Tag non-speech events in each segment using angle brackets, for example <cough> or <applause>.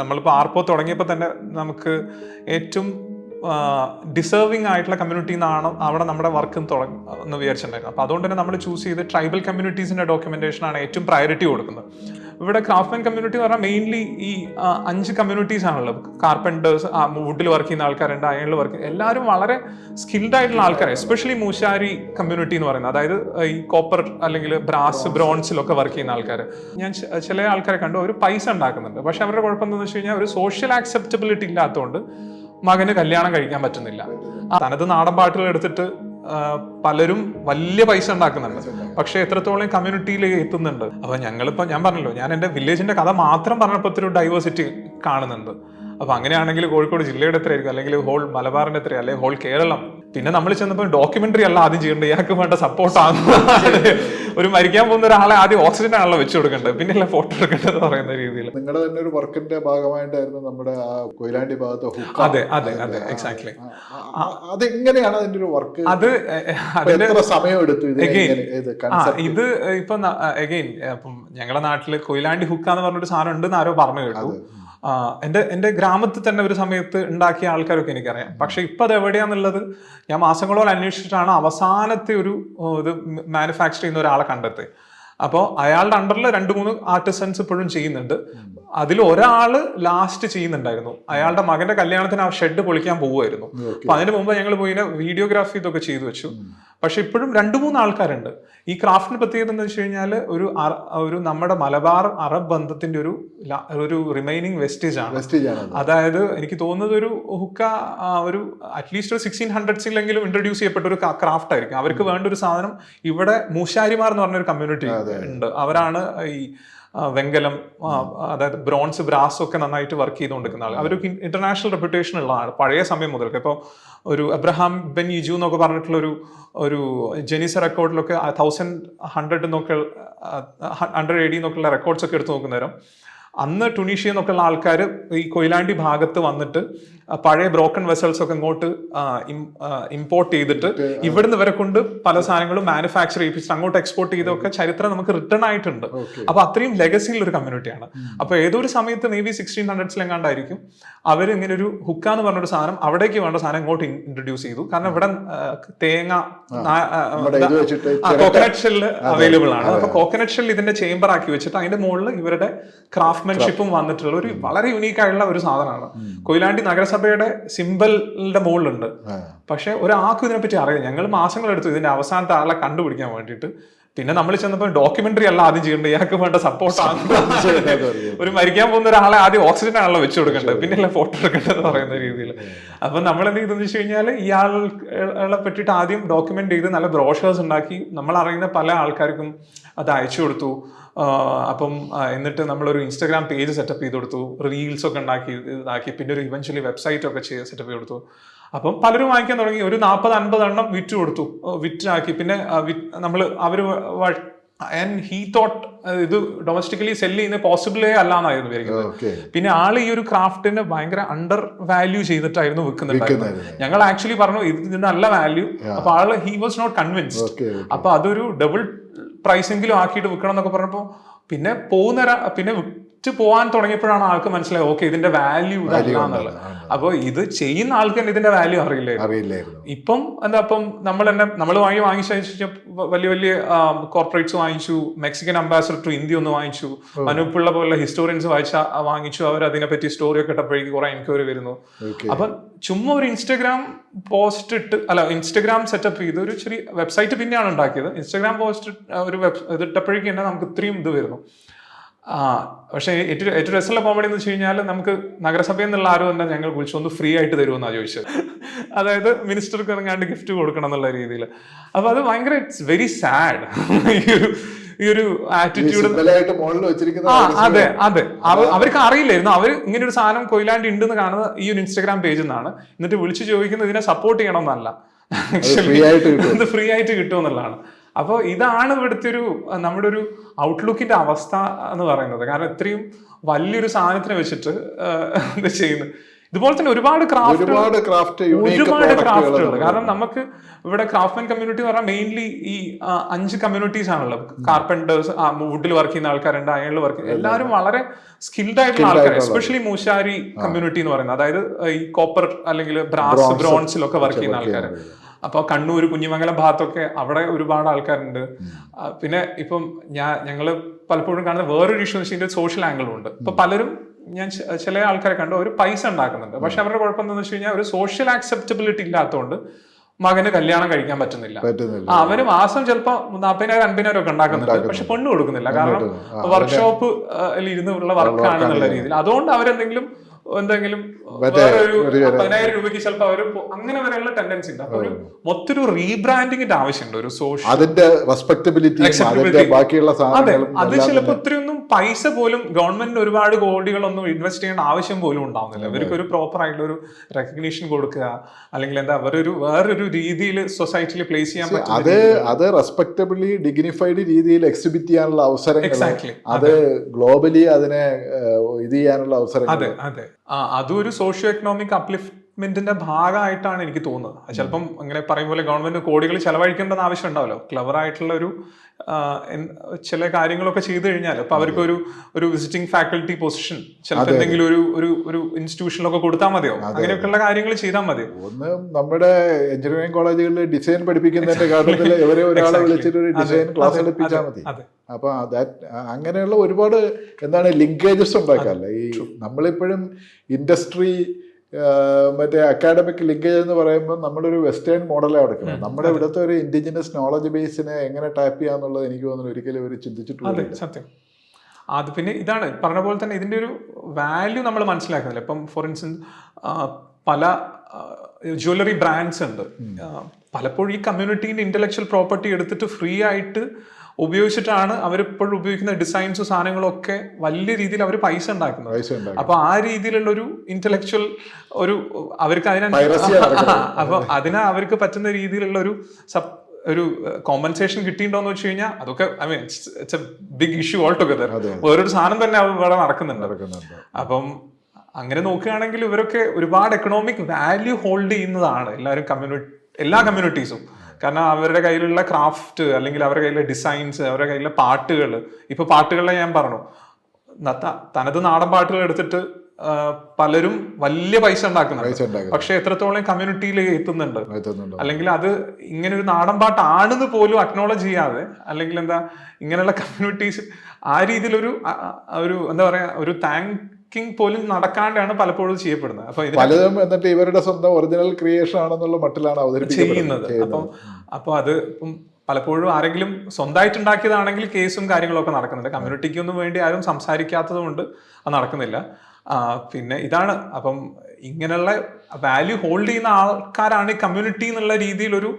നമ്മളിപ്പോൾ ആർപ്പോ തുടങ്ങിയപ്പോൾ തന്നെ നമുക്ക് ഏറ്റവും ഡിസേർവിംഗ് ആയിട്ടുള്ള കമ്മ്യൂണിറ്റി നിന്നാണ് അവിടെ നമ്മുടെ വർക്ക് തുടങ്ങി എന്ന് വിചാരിച്ചിട്ടുണ്ടായിരുന്നു അപ്പോൾ അതുകൊണ്ട് തന്നെ നമ്മൾ ചൂസ് ചെയ്ത് ട്രൈബൽ കമ്മ്യൂണിറ്റീസിന്റെ ഡോക്യുമെന്റേഷനാണ് ഏറ്റവും പ്രയോറിറ്റി കൊടുക്കുന്നത്. ഇവിടെ ക്രാഫ്റ്റ്മാൻ കമ്മ്യൂണിറ്റി എന്ന് പറഞ്ഞാൽ മെയിൻലി ഈ അഞ്ച് കമ്മ്യൂണിറ്റീസ് ആണല്ലോ. കാർപ്പന്റേഴ്സ് വുഡിൽ വർക്ക് ചെയ്യുന്ന ആൾക്കാരുണ്ട് അയണിൽ വർക്ക് എല്ലാവരും വളരെ സ്കിൽഡ് ആയിട്ടുള്ള ആൾക്കാർ എസ്പെഷ്യലി മൂശാരി കമ്മ്യൂണിറ്റി എന്ന് പറയുന്നത്. അതായത് ഈ കോപ്പർ അല്ലെങ്കിൽ ബ്രാസ് ബ്രോൺസിലൊക്കെ വർക്ക് ചെയ്യുന്ന ആൾക്കാർ ഞാൻ ചില ആൾക്കാരെ കണ്ടു അവർ പൈസ ഉണ്ടാക്കുന്നുണ്ട്. പക്ഷെ അവരുടെ കുഴപ്പം എന്താണെന്ന് വെച്ച് കഴിഞ്ഞാൽ ഒരു സോഷ്യൽ ആക്സെപ്റ്റബിലിറ്റി ഇല്ലാത്തതുകൊണ്ട് മകന് കല്യാണം കഴിക്കാൻ പറ്റുന്നില്ല. തനത് നാടൻ പാട്ടുകൾ എടുത്തിട്ട് പലരും വലിയ പൈസ ഉണ്ടാക്കുന്നുണ്ട്. പക്ഷെ എത്രത്തോളം കമ്മ്യൂണിറ്റിയിലേക്ക് എത്തുന്നുണ്ട്. അപ്പൊ ഞങ്ങളിപ്പോ ഞാൻ പറഞ്ഞല്ലോ ഞാൻ എന്റെ വില്ലേജിന്റെ കഥ മാത്രം പറഞ്ഞപ്പോൾ ഒത്തിരി ഡൈവേഴ്സിറ്റി കാണുന്നുണ്ട്. അപ്പൊ അങ്ങനെയാണെങ്കിൽ കോഴിക്കോട് ജില്ലയുടെ എത്രയായിരിക്കും അല്ലെങ്കിൽ ഹോൾ മലബാറിന്റെ എത്ര അല്ലെങ്കിൽ ഹോൾ കേരളം. പിന്നെ നമ്മൾ ചെന്നപ്പോൾ ഡോക്യുമെന്ററി അല്ല ആദ്യം ചെയ്യേണ്ടത്. ഇയാൾക്ക് വേണ്ട സപ്പോർട്ടാണ് ഒരു മരിക്കാൻ പോകുന്ന ഒരാളെ ആദ്യം ഓക്സിജൻ ആണല്ലോ വെച്ചു കൊടുക്കേണ്ടത്. പിന്നെ ഫോട്ടോ എടുക്കേണ്ടത് പറയുന്ന രീതിയിൽ നിങ്ങളുടെ തന്നെ ഒരു വർക്കിന്റെ ഭാഗമായിട്ടായിരുന്നു നമ്മുടെ ആ കൊയിലാണ്ടി ഭാഗത്ത് അതെ അതെ അതെ എക്സാക്ട്ലി അതെങ്ങനെയാണ് അതിന്റെ ഒരു വർക്ക് അത് അതിന്റെ സമയം എടുത്തു ഇത് ഇപ്പൊ അഗെയിൻ ഞങ്ങളുടെ നാട്ടിൽ കൊയിലാണ്ടി ഹുക്ക എന്ന് പറഞ്ഞൊരു സാധനം ഉണ്ടെന്ന് ആരോ പറഞ്ഞു കേട്ടു. എന്റെ എന്റെ ഗ്രാമത്തിൽ തന്നെ ഒരു സമയത്ത് ഉണ്ടാക്കിയ ആൾക്കാരൊക്കെ എനിക്കറിയാം. പക്ഷെ ഇപ്പൊ അത് എവിടെയാന്നുള്ളത് ഞാൻ മാസങ്ങളോളം അന്വേഷിച്ചിട്ടാണ് അവസാനത്തെ ഒരു ഇത് മാനുഫാക്ചർ ചെയ്യുന്ന ഒരാളെ കണ്ടെത്തി. അപ്പോൾ അയാളുടെ അണ്ടറിൽ രണ്ട് മൂന്ന് ആർട്ടിസൻസ് ഇപ്പോഴും ചെയ്യുന്നുണ്ട്. അതിൽ ഒരാൾ ലാസ്റ്റ് ചെയ്യുന്നുണ്ടായിരുന്നു. അയാളുടെ മകന്റെ കല്യാണത്തിന് ആ ഷെഡ് പൊളിക്കാൻ പോവുമായിരുന്നു. അപ്പൊ അതിന് മുമ്പ് ഞങ്ങൾ പോയി വീഡിയോഗ്രാഫി ഇതൊക്കെ ചെയ്തു വെച്ചു. പക്ഷെ ഇപ്പോഴും രണ്ട് മൂന്ന് ആൾക്കാരുണ്ട്. ഈ ക്രാഫ്റ്റിന് പ്രത്യേകത എന്ന് വെച്ച് കഴിഞ്ഞാൽ ഒരു ഒരു നമ്മുടെ മലബാർ അറബ് ബന്ധത്തിന്റെ ഒരു ഒരു റിമൈനിങ് വെസ്റ്റേജ് ആണ്. അതായത് എനിക്ക് തോന്നുന്നത് ഒരു ഹുക്ക ഒരു അറ്റ്ലീസ്റ്റ് ഒരു സിക്സ്റ്റീൻ ഹൺഡ്രഡ്സിലെങ്കിലും ഇൻട്രൊഡ്യൂസ് ചെയ്യപ്പെട്ട ഒരു ക്രാഫ്റ്റ് ആയിരിക്കും. അവർക്ക് വേണ്ട ഒരു സാധനം ഇവിടെ മൂശാരിമാർ എന്ന് പറഞ്ഞൊരു കമ്മ്യൂണിറ്റി ഉണ്ട്. അവരാണ് ഈ വെങ്കലം അതായത് ബ്രോൺസ് ബ്രാസ് ഒക്കെ നന്നായിട്ട് വർക്ക് ചെയ്തുകൊണ്ടിരിക്കുന്ന ആൾ അവരൊക്കെ ഇന്റർനാഷണൽ റെപ്യൂട്ടേഷൻ ഉള്ള ആൾ പഴയ സമയം മുതൽക്ക് ഇപ്പോൾ ഒരു അബ്രഹാം ബെൻ യിജു എന്നൊക്കെ പറഞ്ഞിട്ടുള്ള ഒരു ഒരു ജെനിസ റെക്കോർഡിലൊക്കെ തൗസൻഡ് ഹൺഡ്രഡ് എന്നൊക്കെ ഹൺഡ്രഡ് എയ്റ്റി എന്നൊക്കെയുള്ള റെക്കോർഡ്സ് ഒക്കെ എടുത്തു നോക്കുന്നേരം അന്ന് ടുണീഷ്യ എന്നൊക്കെയുള്ള ആൾക്കാർ ഈ കൊയിലാണ്ടി ഭാഗത്ത് വന്നിട്ട് പഴയ ബ്രോക്കൺ വെസൽസ് ഒക്കെ ഇങ്ങോട്ട് ഇമ്പോർട്ട് ചെയ്തിട്ട് ഇവിടുന്ന് വരെ കൊണ്ട് പല സാധനങ്ങളും മാനുഫാക്ചർ ചെയ്യിപ്പിച്ചിട്ട് അങ്ങോട്ട് എക്സ്പോർട്ട് ചെയ്തൊക്കെ ചരിത്രം നമുക്ക് റിട്ടേൺ ആയിട്ടുണ്ട്. അപ്പൊ അത്രയും ലെഗസിയിൽ ഒരു കമ്മ്യൂണിറ്റിയാണ് അപ്പൊ ഏതൊരു സമയത്ത് മേ ബി സിക്സ്റ്റീൻ ഹൺഡ്രഡ്സിലെങ്ങാണ്ടായിരിക്കും അവർ ഇങ്ങനെ ഒരു ഹുക്ക എന്ന് പറഞ്ഞൊരു സാധനം അവിടേക്ക് വേണ്ട സാധനം ഇങ്ങോട്ട് ഇൻട്രൊഡ്യൂസ് ചെയ്തു. കാരണം ഇവിടെ തേങ്ങ കോക്കനട്ട് ഷെല്ല് അവൈലബിൾ ആണ്. അപ്പൊ കോക്കനട്ട് ഷെല്ല് ഇതിന്റെ ചേംബർ ആക്കി വെച്ചിട്ട് അതിന്റെ മുകളിൽ ഇവരുടെ ക്രാഫ്റ്റ്മാൻഷിപ്പും വന്നിട്ടുള്ള ഒരു വളരെ യുണീക്ക് ആയിട്ടുള്ള ഒരു സാധനമാണ്. കൊയിലാണ്ടി നഗരസഭയുടെ സിമ്പലിന്റെ മുകളിലുണ്ട്. പക്ഷെ ഒരാൾക്കും ഇതിനെപ്പറ്റി അറിയാം ഞങ്ങൾ മാസങ്ങളെടുത്തു ഇതിന്റെ അവസാനത്തെ ആളെ കണ്ടുപിടിക്കാൻ വേണ്ടിയിട്ട്. പിന്നെ നമ്മൾ ചെന്നപ്പോൾ ഡോക്യുമെന്ററി അല്ല ആദ്യം ചെയ്യേണ്ടത്. ഇയാൾക്ക് വേണ്ട സപ്പോർട്ടാണ് ഒരു മരിക്കാൻ പോകുന്ന ഒരാളെ ആദ്യം ഓക്സിജൻ ആണല്ലോ വെച്ചു കൊടുക്കേണ്ടത്. പിന്നെ ഫോട്ടോ എടുക്കേണ്ടത് പറയുന്ന രീതിയിൽ. അപ്പൊ നമ്മൾ എന്ത് ചെയ്തെന്ന് വെച്ച് കഴിഞ്ഞാൽ ഇയാളെ പറ്റിയിട്ട് ആദ്യം ഡോക്യുമെന്റ് ചെയ്ത് നല്ല ബ്രോഷേഴ്സ് ഉണ്ടാക്കി. നമ്മൾ അറിയുന്ന പല ആൾക്കാർക്കും അത് അയച്ചു കൊടുത്തു. അപ്പം എന്നിട്ട് നമ്മളൊരു ഇൻസ്റ്റാഗ്രാം പേജ് സെറ്റപ്പ് ചെയ്ത് കൊടുത്തു. റീൽസ് ഒക്കെ ഉണ്ടാക്കി ഇതാക്കി. പിന്നെ ഒരു ഇവൻച്വലി വെബ്സൈറ്റ് ഒക്കെ ചെയ്ത് സെറ്റപ്പ് ചെയ്ത് കൊടുത്തു. അപ്പം പലരും വാങ്ങിക്കാൻ തുടങ്ങി. ഒരു നാൽപ്പത് അൻപത് എണ്ണം വിറ്റ് കൊടുത്തു. വിറ്റ് വിറ്റാക്കി. പിന്നെ നമ്മൾ അവർ ആൻഡ് ഹീ തോട്ട് ഇത് ഡൊമസ്റ്റിക്കലി സെൽ ചെയ്യുന്നത് പോസിബിളേ അല്ല എന്നായിരുന്നു വിചാരിക്കുന്നത്. പിന്നെ ആൾ ഈ ഒരു ക്രാഫ്റ്റിനെ ഭയങ്കര അണ്ടർ വാല്യൂ ചെയ്തിട്ടായിരുന്നു വിൽക്കുന്നുണ്ടായിരുന്നത് ഞങ്ങൾ ആക്ച്വലി പറഞ്ഞു ഇത് ഇതിന് നല്ല വാല്യൂ അപ്പൊ ആൾ ഹി വാസ് നോട്ട് കൺവിൻസ്ഡ് അപ്പൊ അതൊരു ഡബിൾ പ്രൈസെങ്കിലും ആക്കിയിട്ട് വിൽക്കണം എന്നൊക്കെ പറഞ്ഞപ്പോൾ പിന്നെ പോകുന്ന പിന്നെ പോകാൻ തുടങ്ങിയപ്പോഴാണ് ആൾക്ക് മനസ്സിലായത് ഓക്കെ ഇതിന്റെ വാല്യൂ ഇതല്ല അപ്പോൾ അപ്പൊ ഇത് ചെയ്യുന്ന ആൾക്ക് തന്നെ ഇതിന്റെ വാല്യൂ അറിയില്ലായിരുന്നു. അറിയില്ലായിരുന്നു. ഇപ്പം എന്താ അപ്പം നമ്മൾ തന്നെ നമ്മൾ വാങ്ങി വാങ്ങിച്ച വലിയ വലിയ കോർപ്പറേറ്റ്സ് വാങ്ങിച്ചു മെക്സിക്കൻ അംബാസഡർ ടു ഇന്ത്യ ഒന്ന് വാങ്ങിച്ചു. അനുപ്പുള്ള പോലുള്ള ഹിസ്റ്റോറിയൻസ് വായിച്ച വാങ്ങിച്ചു. അവർ അതിനെപ്പറ്റി സ്റ്റോറി ഒക്കെ ഇട്ടപ്പോഴേക്ക് കുറെ എൻക്വയറി വരുന്നു. അപ്പൊ ചുമ്മാ ഒരു ഇൻസ്റ്റഗ്രാം പോസ്റ്റ് ഇട്ട് അല്ല ഇൻസ്റ്റഗ്രാം സെറ്റപ്പ് ചെയ്ത് ഒരു ചെറിയ വെബ്സൈറ്റ് പിന്നെയാണ് ഉണ്ടാക്കിയത്. ഇൻസ്റ്റഗ്രാം പോസ്റ്റ് ഒരു വെബ് ഇത് ഇട്ടപ്പോഴേക്ക് തന്നെ നമുക്ക് ഇത്രയും ഇത് വരുന്നു. ആ പക്ഷേ ഏറ്റവും ഏറ്റവും രസമുള്ള കോമഡി എന്ന് വെച്ച് കഴിഞ്ഞാൽ നമുക്ക് നഗരസഭയിൽ നിന്നുള്ള ആരും തന്നെ ഞങ്ങൾ വിളിച്ചു ഒന്ന് ഫ്രീ ആയിട്ട് തരുമെന്നാണ് ചോദിച്ചത്. <laughs> അതായത് മിനിസ്റ്റർക്ക് ഇറങ്ങാണ്ട് ഗിഫ്റ്റ് കൊടുക്കണം എന്നുള്ള രീതിയിൽ അപ്പൊ അത് ഭയങ്കര ഇറ്റ്സ് വെരി സാഡ് ഈ ഒരു ഈ ഒരു ആറ്റിറ്റ്യൂഡ് ആ അതെ അതെ. അവർക്ക് അറിയില്ലായിരുന്നു. അവർ ഇങ്ങനെ ഒരു സാധനം ഉണ്ട് എന്ന് കാണുന്നത് ഈ ഒരു ഇൻസ്റ്റാഗ്രാം പേജിൽ നിന്നാണ് എന്നിട്ട് വിളിച്ചു ചോദിക്കുന്നത് ഇതിനെ സപ്പോർട്ട് ചെയ്യണമെന്നല്ല ഫ്രീ ആയിട്ട് കിട്ടും. <laughs> ഇത് ഫ്രീ ആയിട്ട് കിട്ടുമെന്നുള്ളതാണ് അപ്പോൾ ഇതാണ് ഇവിടുത്തെ ഒരു നമ്മുടെ ഒരു ഔട്ട്ലുക്കിന്റെ അവസ്ഥ എന്ന് പറയുന്നത്. കാരണം ഇത്രയും വലിയൊരു സാധനത്തിന് വെച്ചിട്ട് എന്താ ഇത് ചെയ്യുന്നത് ഇതുപോലെ തന്നെ ഒരുപാട് ക്രാഫ്റ്റ് ഒരുപാട് ക്രാഫ്റ്റ് ഒരുപാട് ക്രാഫ്റ്റുകൾ കാരണം നമുക്ക് ഇവിടെ ക്രാഫ്റ്റ്മാൻ കമ്മ്യൂണിറ്റി എന്ന് പറഞ്ഞാൽ മെയിൻലി ഈ അഞ്ച് കമ്മ്യൂണിറ്റീസ് ആണല്ലോ കാർപ്പന്റേഴ്സ് വുഡിൽ വർക്ക് ചെയ്യുന്ന ആൾക്കാരുണ്ട് അയണിൽ വർക്ക് ചെയ്യുന്ന എല്ലാവരും വളരെ സ്കിൽഡ് ആയിട്ടുള്ള ആൾക്കാർ എസ്പെഷ്യലി മൂശാരി കമ്മ്യൂണിറ്റി എന്ന് പറയുന്നത്. അതായത് ഈ കോപ്പർ അല്ലെങ്കിൽ ബ്രാസ് ബ്രോൺസിലൊക്കെ വർക്ക് ചെയ്യുന്ന ആൾക്കാർ അപ്പൊ കണ്ണൂർ കുഞ്ഞിമംഗലം ഭാഗത്തൊക്കെ അവിടെ ഒരുപാട് ആൾക്കാരുണ്ട്. പിന്നെ ഇപ്പം ഞാൻ ഞങ്ങൾ പലപ്പോഴും കാണുന്ന വേറൊരു ഇഷ്യൂ എന്ന് വെച്ചാൽ സോഷ്യൽ ആംഗിളും ഉണ്ട്. ഇപ്പൊ പലരും ഞാൻ ചില ആൾക്കാരെ കണ്ടു അവർ പൈസ ഉണ്ടാക്കുന്നുണ്ട്. പക്ഷെ അവരുടെ കുഴപ്പം എന്താണെന്ന് വെച്ച് കഴിഞ്ഞാൽ ഒരു സോഷ്യൽ ആക്സെപ്റ്റബിലിറ്റി ഇല്ലാത്തതുകൊണ്ട് മകന് കല്യാണം കഴിക്കാൻ പറ്റുന്നില്ല. അവർ അവർ മാസം ചിലപ്പോ നാപ്പതിനായിരം അൻപതിനായിരം ഒക്കെ ഉണ്ടാക്കുന്നുണ്ട്. പക്ഷെ പെണ്ണ് കൊടുക്കുന്നില്ല. കാരണം വർക്ക്ഷോപ്പ് ഇരുന്നുള്ള വർക്കാണെന്നുള്ള രീതിയിൽ. അതുകൊണ്ട് അവരെന്തെങ്കിലും എന്തെങ്കിലും പതിനായിരം രൂപയ്ക്ക് ചിലപ്പോൾ അവർ അങ്ങനെ വരെയുള്ള ടെൻഡൻസി ഉണ്ട്. അപ്പൊ ഒരു മൊത്തൊരു റീബ്രാൻഡിങ്ങിന്റെ ആവശ്യമുണ്ട് ഒരു സോഷ്യൽ അതിന്റെ റെസ്പെക്ടബിലിറ്റി അതിന്റെ ബാക്കിയുള്ള അതെ അത് ചിലപ്പോൾ ഒത്തിരി ഒന്നും പൈസ പോലും ഗവൺമെന്റിന് ഒരുപാട് കോടികളൊന്നും ഇൻവെസ്റ്റ് ചെയ്യേണ്ട ആവശ്യം പോലും ഉണ്ടാവുന്നില്ല. അവർക്ക് ഒരു പ്രോപ്പർ ആയിട്ടുള്ള ഒരു റെക്കഗ്നീഷൻ കൊടുക്കുക അല്ലെങ്കിൽ എന്താ അവരൊരു വേറൊരു രീതിയിൽ സൊസൈറ്റിയിൽ പ്ലേസ് ചെയ്യാൻ പറ്റുന്ന അത് അത് റെസ്പെക്ടബിളി ഡിഗ്നിഫൈഡ് രീതിയിൽ എക്സിബിറ്റ് ചെയ്യാനുള്ള അവസരങ്ങൾ. അത് ഗ്ലോബലി അതിനെ ഇത് ചെയ്യാനുള്ള അവസരം അതെ അതെ. ആ അതും ഒരു സോഷ്യോ എക്കണോമിക് അപ്ലിഫ്റ്റ്മെന്റിന്റെ ഭാഗമായിട്ടാണ് എനിക്ക് തോന്നുന്നത്. ചിലപ്പം അങ്ങനെ പറയും പോലെ ഗവൺമെന്റ് കോടികൾ ചെലവഴിക്കേണ്ടെന്ന് ആവശ്യം ഉണ്ടാവല്ലോ. ക്ലവർ ആയിട്ടുള്ള ഒരു ചില കാര്യങ്ങളൊക്കെ ചെയ്തു കഴിഞ്ഞാൽ ഇപ്പൊ അവർക്ക് ഒരു ഒരു വിസിറ്റിംഗ് ഫാക്കൽറ്റി പൊസിഷൻ ചിലപ്പോൾ എന്തെങ്കിലും ഒരു ഒരു ഒരു ഇൻസ്റ്റിറ്റ്യൂഷനിലൊക്കെ കൊടുത്താൽ മതിയോ? അങ്ങനെയൊക്കെയുള്ള കാര്യങ്ങൾ ചെയ്താൽ മതി ഒന്ന് നമ്മുടെ എഞ്ചിനീയറിംഗ് കോളേജുകളിൽ ഡിസൈൻ പഠിപ്പിക്കുന്നതിന്റെ കാര്യത്തിൽ ഇവരെ ഒരാളെ. വിളിച്ചിട്ട് ഒരു ഡിസൈൻ ക്ലാസ് എടുപ്പിച്ചാൽ മതി. അപ്പൊ അങ്ങനെയുള്ള ഒരുപാട് എന്താണ് ലിങ്കേജസ് ഉണ്ടാക്കാല്ലേ ഈ നമ്മളിപ്പോഴും ഇൻഡസ്ട്രി മറ്റേ അക്കാഡമിക് ലിങ്കേജ് എന്ന് പറയുമ്പോൾ നമ്മളൊരു വെസ്റ്റേൺ മോഡലാണ് എടുക്കുന്നത് നമ്മുടെ ഇവിടുത്തെ ഒരു ഇൻഡിജിനസ് നോളജ് ബേസിനെ എങ്ങനെ ടാപ്പ് ചെയ്യാന്നുള്ളത് എനിക്ക് തോന്നുന്നു ഒരിക്കലും ഇവർ ചിന്തിച്ചിട്ടുണ്ട് സത്യം. അത് പിന്നെ ഇതാണ് പറഞ്ഞ പോലെ തന്നെ ഇതിന്റെ ഒരു വാല്യൂ നമ്മൾ മനസ്സിലാക്കുന്നില്ല. ഇപ്പം ഫോർ ഇൻസ്റ്റൻസ് പല ജ്വല്ലറി ബ്രാൻഡ്സ് ഉണ്ട്. പലപ്പോഴും ഈ കമ്മ്യൂണിറ്റീന്റെ ഇന്റലക്ച്വൽ പ്രോപ്പർട്ടി എടുത്തിട്ട് ഫ്രീ ആയിട്ട് ഉപയോഗിച്ചിട്ടാണ് അവരിപ്പോഴും ഉപയോഗിക്കുന്ന ഡിസൈൻസും സാധനങ്ങളൊക്കെ വലിയ രീതിയിൽ അവർ പൈസ ഉണ്ടാക്കുന്നത്. അപ്പൊ ആ രീതിയിലുള്ള ഒരു ഇന്റലക്ച്വൽ ഒരു അവർക്ക് അതിന അപ്പൊ അതിന് അവർക്ക് പറ്റുന്ന രീതിയിലുള്ള ഒരു സബ് ഒരു കോമ്പൻസേഷൻ കിട്ടിയിട്ടുണ്ടോന്ന് വെച്ച് കഴിഞ്ഞാൽ അതൊക്കെ I mean it's a big issue altogether വേറൊരു സാധനം തന്നെ അവിടെ നടക്കുന്നുണ്ട്. നടക്കുന്നുണ്ട്. അപ്പം അങ്ങനെ നോക്കുകയാണെങ്കിൽ ഇവരൊക്കെ ഒരുപാട് എക്കണോമിക് വാല്യൂ ഹോൾഡ് ചെയ്യുന്നതാണ് എല്ലാവരും കമ്മ്യൂണിറ്റി എല്ലാ കമ്മ്യൂണിറ്റീസും കാരണം അവരുടെ കയ്യിലുള്ള ക്രാഫ്റ്റ് അല്ലെങ്കിൽ അവരുടെ കയ്യിലെ ഡിസൈൻസ് അവരുടെ കയ്യിലെ പാട്ടുകൾ ഇപ്പൊ പാട്ടുകളെ ഞാൻ പറഞ്ഞു. തനത് നാടൻ പാട്ടുകൾ എടുത്തിട്ട് പലരും വലിയ പൈസ ഉണ്ടാക്കുന്നുണ്ട്. പക്ഷെ എത്രത്തോളം കമ്മ്യൂണിറ്റിയിൽ എത്തുന്നുണ്ട്. അല്ലെങ്കിൽ അത് ഇങ്ങനെ ഒരു നാടൻ പാട്ടാണെന്ന് പോലും അക്നോളജ് ചെയ്യാതെ അല്ലെങ്കിൽ എന്താ ഇങ്ങനെയുള്ള കമ്മ്യൂണിറ്റീസ് ആ രീതിയിലൊരു ഒരു എന്താ പറയാ ഒരു താങ്കിങ് പോലും നടക്കാണ്ടാണ് പലപ്പോഴും ചെയ്യപ്പെടുന്നത്. അപ്പൊ പലതും എന്നിട്ട് ഇവരുടെ സ്വന്തം ഒറിജിനൽ ക്രിയേഷൻ ആണെന്നുള്ള മട്ടിലാണ് ചെയ്യുന്നത്. അവതരിപ്പിക്കുന്നത് അപ്പം അപ്പൊ അത് ഇപ്പം പലപ്പോഴും ആരെങ്കിലും സ്വന്തമായിട്ട് ഉണ്ടാക്കിയതാണെങ്കിൽ കേസും കാര്യങ്ങളൊക്കെ നടക്കുന്നുണ്ട്. കമ്മ്യൂണിറ്റിക്കൊന്നും വേണ്ടി ആരും സംസാരിക്കാത്തത് കൊണ്ട് അത് നടക്കുന്നില്ല. പിന്നെ ഇതാണ് അപ്പം ഇങ്ങനെയുള്ള വാല്യൂ ഹോൾഡ് ചെയ്യുന്ന ആൾക്കാരാണ് ഈ കമ്മ്യൂണിറ്റി എന്നുള്ള രീതിയിലൊരു